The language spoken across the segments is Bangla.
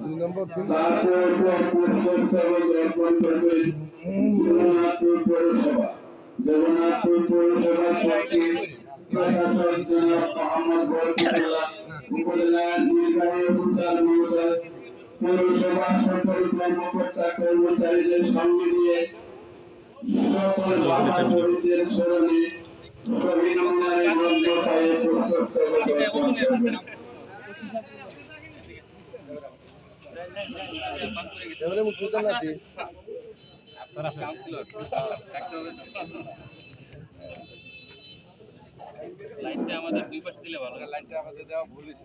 দুই নম্বর জগন্নাথপুর পৌরসভা জগন্নাথপুর পৌরসভার পক্ষে মোহাম্মদ বরকতুল্লাহ উপজেলা নির্বাহী অফিসার মহোদয় পৌরসভা সরকারি কর্মকর্তা কর্মচারীদের সঙ্গে নিয়ে সকল বাধাপীড়িতের স্মরণে অভিনন্দনের গ্রন্থ পায়ে পুষ্পস্তবক খুলতে না দিয়ে লাইনটা আমাদের দুই পাশে দিলে ভালো লাইনটা আমাদের দেওয়া ভুল হয়েছে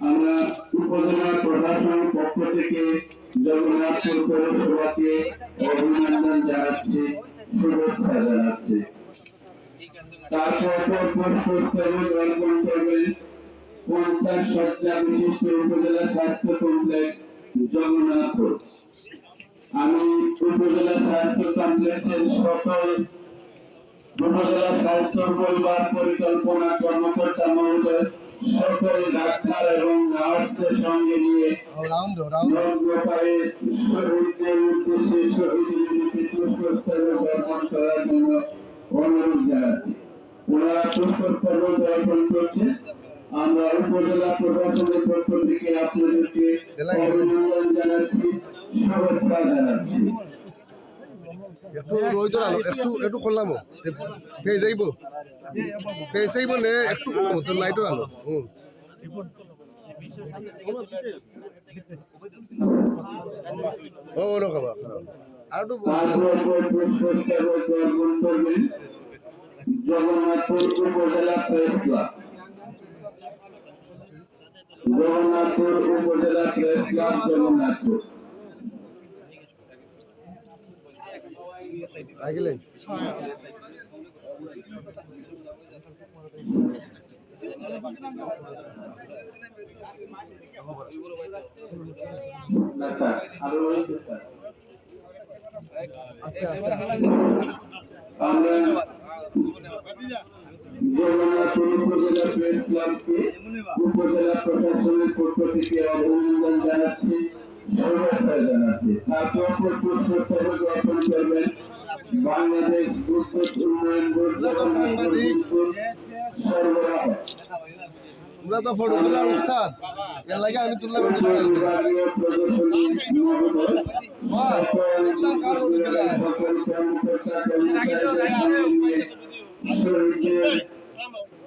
আমরা উপজেলা প্রশাসনের পক্ষে থেকে জগন্নাথপুর পৌরসভাকে অভিনন্দন জানাচ্ছি শুভেচ্ছা জানাচ্ছি তারপর পুষ্পস্তবক অর্পণ করবেন পঞ্চাশ শয্যা বিশিষ্ট উপজেলা স্বাস্থ্য কমপ্লেক্স জগন্নাথপুর আমি উপজেলা স্বাস্থ্য কমপ্লেক্সের সকল উপজেলা স্বাস্থ্য পরিবার পরিকল্পনা কর্মকর্তা মহোদয় সরকারি ডাক্তার এবং নার্সদের সঙ্গে নিয়ে রাউন্ড শহীদদের উদ্দেশ্যে শহীদ পুষ্পস্তবক অর্পণ করার জন্য অনুরোধ জানাচ্ছি। ওনারা পুষ্পস্তবক অর্পণ করছে আমরা উপজেলা প্রশাসনের পক্ষ থেকে আপনাদেরকে অভিনন্দন জানাচ্ছি শুভেচ্ছা জানাচ্ছি। একটু রই তো একটু একটু করলাম ফেস আইব? ফেস আইব নে? একটু করলাম তো লাইটও আলো। হুম। ও ওনো খাবা আর জগন্নাথপুর উপজেলা প্রেস ক্লাব। জগন্নাথপুর উপজেলা প্রেস ক্লাব জগন্নাথপুর রয়েছে স্যার আমরা উপজেলা প্রেস ক্লাবকে উপজেলা প্রশাসনের পক্ষ থেকে অভিনন্দন জানাচ্ছি শুভেচ্ছা জানাচ্ছি তারপর পুষ্পস্তবক অর্পণ করবেন বাংলাদেশ বিদ্যুৎ উন্নয়ন বোর্ড জগন্নাথপুর বিদ্যুৎ সরবরাহ তোমরা তো ফটো তোলার উস্তাদ এর লাগে আমি তুললাম একটু স্টাইল করে বিভাগীয় প্রদর্শনী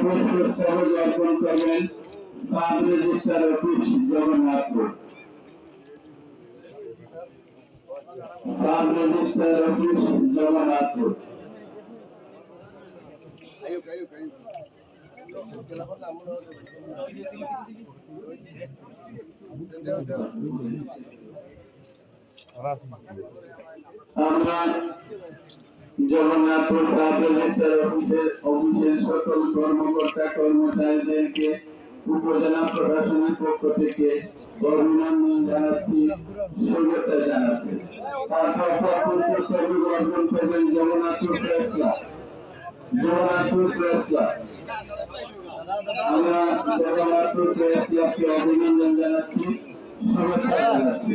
পুষ্পস্তবক অর্পণ করবেন sub registrar office Jagannathpur. Sub registrar office Jagannathpur. আয়ো আয়ো আয়ো কেলা করলে আমরা সাব রেজিস্ট্রার অফিসের অফিসের সকল কর্মকর্তা কর্মচারীদেরকে উপজেলা প্রশাসনের পক্ষ থেকে অভিনন্দন জানাচ্ছি, শুভেচ্ছা জানাচ্ছি। তারপর অর্পণ করবেন জগন্নাথপুর ক্লাব। জগন্নাথপুর ক্লাব। আমরা জগন্নাথপুর ক্লাবকে অভিনন্দন জানাচ্ছি, শুভেচ্ছা জানাচ্ছি।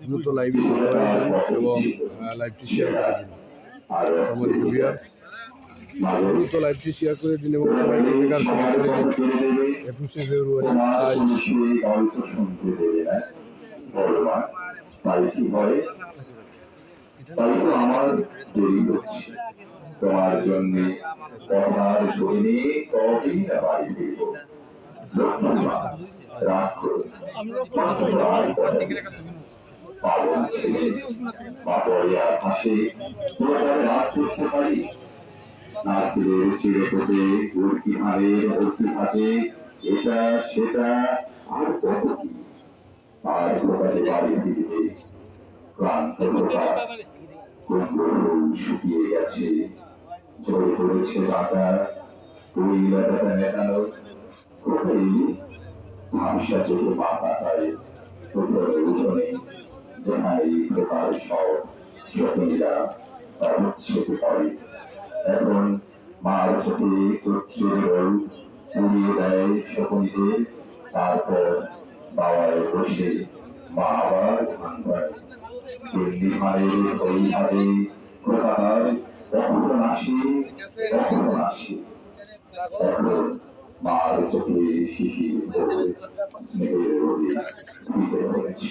দ্রুত লাইভে এবং লাইভটি শেয়ার করে দিন। ভিউয়ার্স দ্রুত লাইভটি শেয়ার করে দিন এবং সবাইকে বেকার সুযোগ করে দিন একুশে ফেব্রুয়ারি আজ আমার তোমার জন্য তোমার শরীরে কবেই বাড়ি দেব রাগ করো হাসে তোমার রাগ করতে পারি নারকেলের চিরকোটে উর্কি হারে উর্কি হাতে এটা সেটা আর কত কি আর প্রকাশে বাড়ি ফিরবে ক্লান্ত শুকিয়ে গেছে ঝরে পড়েছে বাটা ওই লাটাটা নেটানো কোথায় ঝাপসা চোখে মাথা হয় উপরে উঠোনে যেখানে প্রকার সব শকুনিরা অনুচ্ছেদ করে এখন মার চোখে চোখের রোল উড়িয়ে দেয় শকুনিদের তারপর বাবায় বসে মা আবার ধান করে তেমনি মায়ের ওই হাতে প্রকার কখন আসে কখন আসে এখন মার চোখে শিশির স্নেহের রোদে ভিজে পড়েছে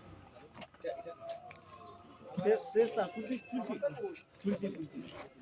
Sexta, tudo, tudo, tudo, tudo.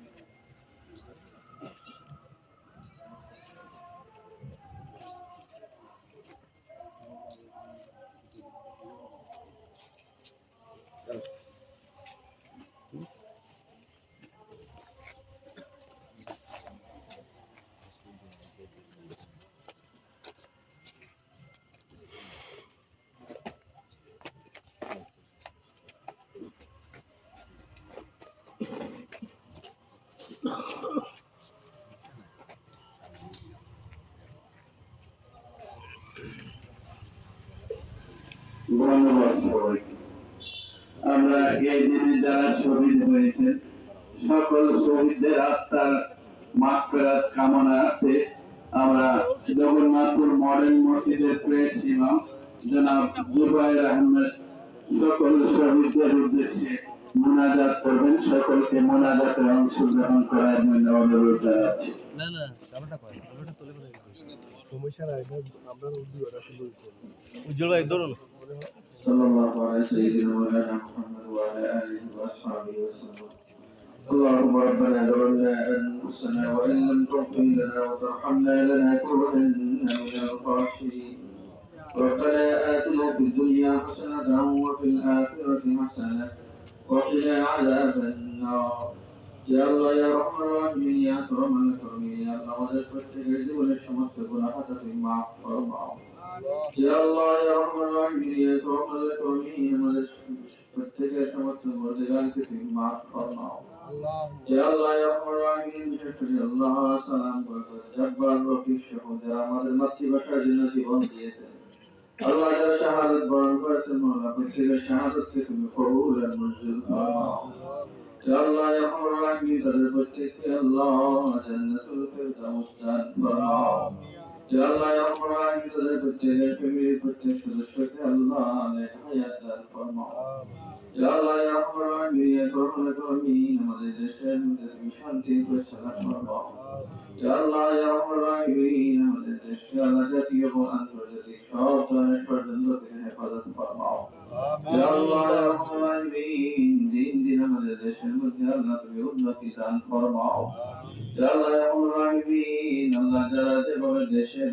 ইমাম জনাব জুবাইর আহমেদ সকল শহীদদের উদ্দেশ্যে মোনাজাত করবেন সকলকে মোনাজাতে অংশগ্রহণ করার জন্য অনুরোধ জানাচ্ছি সমস্যা নাই আমরা উর্দু ওরা শুধু উজ্জ্বল ভাই ধরুন صلى الله على سيدنا مولانا محمد وعلى اله واصحابه وسلم اللهم ربنا ظلمنا انفسنا وان لم تغفر لنا وترحمنا لنكونن من الخاسرين ربنا اتنا في الدنيا حسنه وفي الاخره حسنه وقنا عذاب النار يا الله يا رحمن الرحيم يا اكرم الاكرمين يا الله আমাদের প্রত্যেকের জীবনের সমস্ত গুনাহটা তুমি মাফ ফরমাও ইয়া আল্লাহ ইয়া রহমান রহিম ইয়া তওয়াক্কাল কওমি আমাদের প্রত্যেকের সমস্ত গুনাহকে তুমি মাফ ফরমাও ইয়া আল্লাহ ইয়া রহমান রহিম বিশেষ করে আল্লাহ সালাম বরকত জব্বার রফিক সহ যারা আমাদের মাতৃভাষার জন্য জীবন দিয়েছেন আল্লাহ যারা শাহাদত বরণ করেছেন মৌলা প্রত্যেকের শাহাদতকে তুমি কবুল আর মঞ্জুর। আল্লাহ। প্রত্যেক সদস্যকে আল্লাহ নেক আমাদের দেশের মধ্যে তুমি শান্তি প্রচার করব ইয়া আল্লাহ ইয়া রাব্বুল আলামিন আমাদের দেশকে আল্লাহ জাতীয় এবং আন্তর্জাতিক সব ধরনের দেশের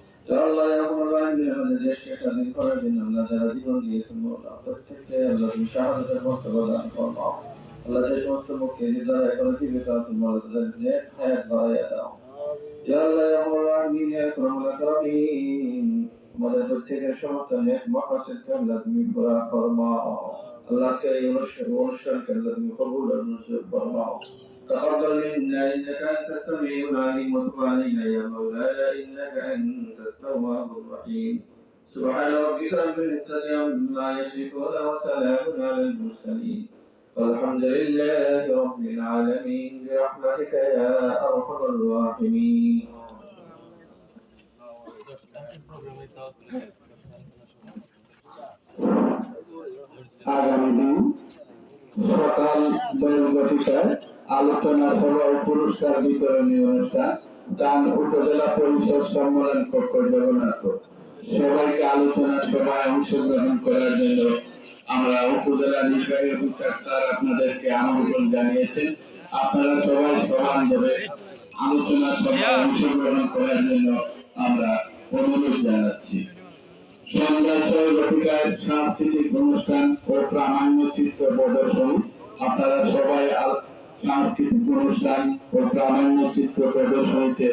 আল্লাহ এরকম আমাদের দেশকে স্বাধীন করার জন্য আমরা যারা জীবন দিয়েছেন আল্লাহ প্রত্যেকের সমস্ত تقبل منا انك انت السميع العليم وتب علينا يا مولانا انك انت التواب الرحيم سبحان ربك رب العزه عما يصفون وسلام على المرسلين والحمد لله رب العالمين برحمتك يا ارحم الراحمين আগামী দিন সকাল দলগঠিকায় আলোচনা সভা ও পুরস্কার বিতরণী অনুষ্ঠান টান উপজেলা পরিষদ সম্মেলন কক্ষ জগন্নাথ সবাইকে আলোচনা সভায় অংশগ্রহণ করার জন্য আমরা উপজেলা নির্বাহী অফিসার স্যার আপনাদেরকে আমন্ত্রণ জানিয়েছেন। আপনারা সবাই সমানভাবে আলোচনা সভায় অংশগ্রহণ করার জন্য আমরা অনুরোধ জানাচ্ছি। সাংস্কৃতিক অনুষ্ঠান ও প্রামাণ্য চিত্র প্রদর্শন আপনারা সবাই সাংস্কৃতিক অনুষ্ঠান ও প্রামাণ্য চিত্র প্রদর্শনীতে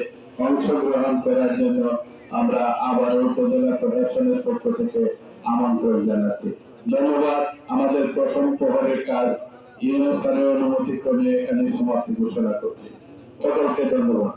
অংশগ্রহণ করার জন্য আমরা আবার উপজেলা প্রশাসনের পক্ষ থেকে আমন্ত্রণ জানাচ্ছি। ধন্যবাদ। আমাদের প্রথম প্রহরের কাজ ইউনেস্কারের অনুমতি ক্রমে এখানে সমাপ্তি ঘোষণা করছি। সকলকে ধন্যবাদ।